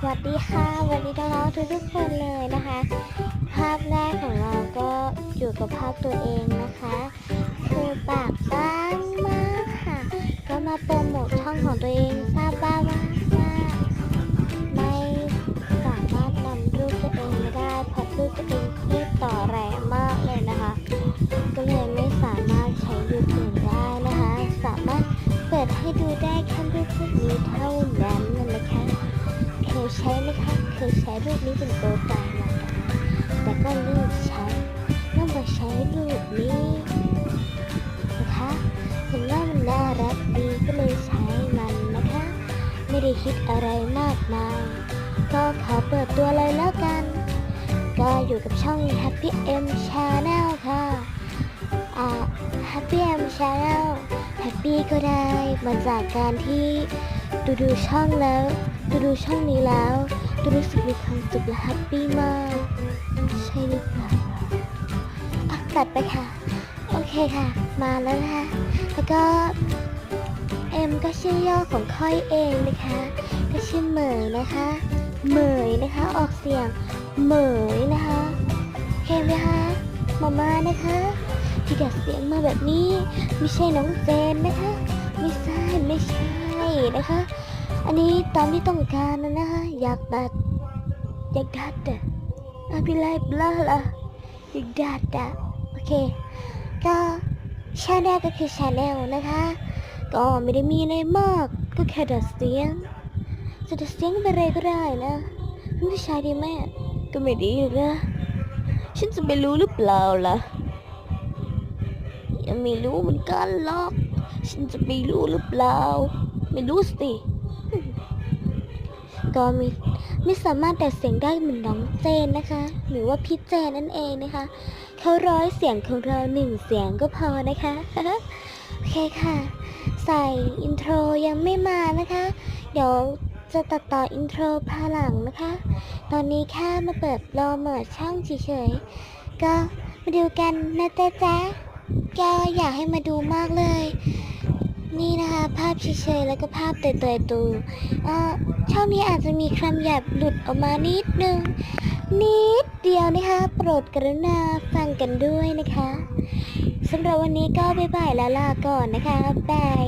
สวัสดีค่ะวัสดีน้องๆทุกๆคนเลยนะคะ ภาพแรกของเราก็อยู่กับภาพตัวเองนะคะคือปากบ้างมากค่ะก็มาโปรโมทช่องของตัวเองทราบบ้างว่าไม่สามารถนำรูปตัวเองไม่ได้เพราะรูปตัวเองคลิปต่อแรงมากเลยนะคะ ก็เลยไม่สามารถใช้รูปอื่นได้นะคะ สามารถเปิดให้ดูได้แค่รูปพวกนี้เท่านั้นนะคะเคย ใช้ไหมคะเคยใช้รูปนี้เป็นโปรไฟล์มาแต่ก็เลิกใช้ต้องมาใช้รูปนี้นะคะเห็นว่ามันน่ารักดีก็เลยใช้มันนะคะ ไม่ได้คิดอะไรมากมาย ก็ขอเปิดตัวเลยแล้วกัน ก็อยู่กับช่อง Happy M Channel ค่ะ อ่า Happy M Channel Happy ก็ได้มาจากการที่ดูดูช่องแล้ว ดูดูช่องนี้แล้ว ดูรู้สึกมีความสุขและแฮปปี้มาก ใช่หรือเปล่าอะตัดไปค่ะ โอเคค่ะ มาแล้วนะคะแล้วก็เอ็มก็ชื่อย่อของค่อยเองนะคะก็ชื่อเหมยนะคะเหมยนะคะออกเสียงเหมยนะคะเห็นไหมคะมาม่านะคะ ที่ดัดเสียงมาแบบนี้ ไม่ใช่น้องเจนนะคะ ไม่ใช่ไม่ใช่นะคะ อันนี้ตามที่ต้องการนะนะคะอยากดัดอยากดัดอะอะพี่ไลบลาล่ะอยากดัดอะโอเค ก็ชาแนลก็คือชาแนลนะคะ ก็ไม่ได้มีอะไรมากก็แค่ดัดเสียงจะดัดเสียงไปเลยก็ได้นะผู้ชายดีไหมอะก็ไม่ดีหรอกนะฉันจะไปรู้หรือเปล่าล่ะ ยังไม่รู้เหมือนกันหรอก ฉันจะไปรู้หรือเปล่า ไม่รู้สิก็มีไม่สามารถดัดเสียงได้เหมือนน้องเจนนะคะ หรือว่าพี่เจนนั่นเองนะคะ เขาร้อยเสียงของเราหนึ่งเสียงก็พอนะคะโอเคค่ะ ใส่อินโทรยังไม่มานะคะ เดี๋ยวจะตัดต่ออินโทรภายหลังนะคะ ตอนนี้แค่มาเปิดรอเมิดช่องเฉยๆก็มาดูกันนะเจ๊จ๊ะ ก็อยากให้มาดูมากเลย นี่นะคะ ภาพเฉยๆแล้วก็ภาพเตยๆตูเอ่อช่องนี้อาจจะมีคำหยาบหลุดออกมานิดนึง นิดเดียวนะคะ โปรดกรุณาฟังกันด้วยนะคะสำหรับวันนี้ก็บ๊ายบายแล้วลาก่อนนะคะบาย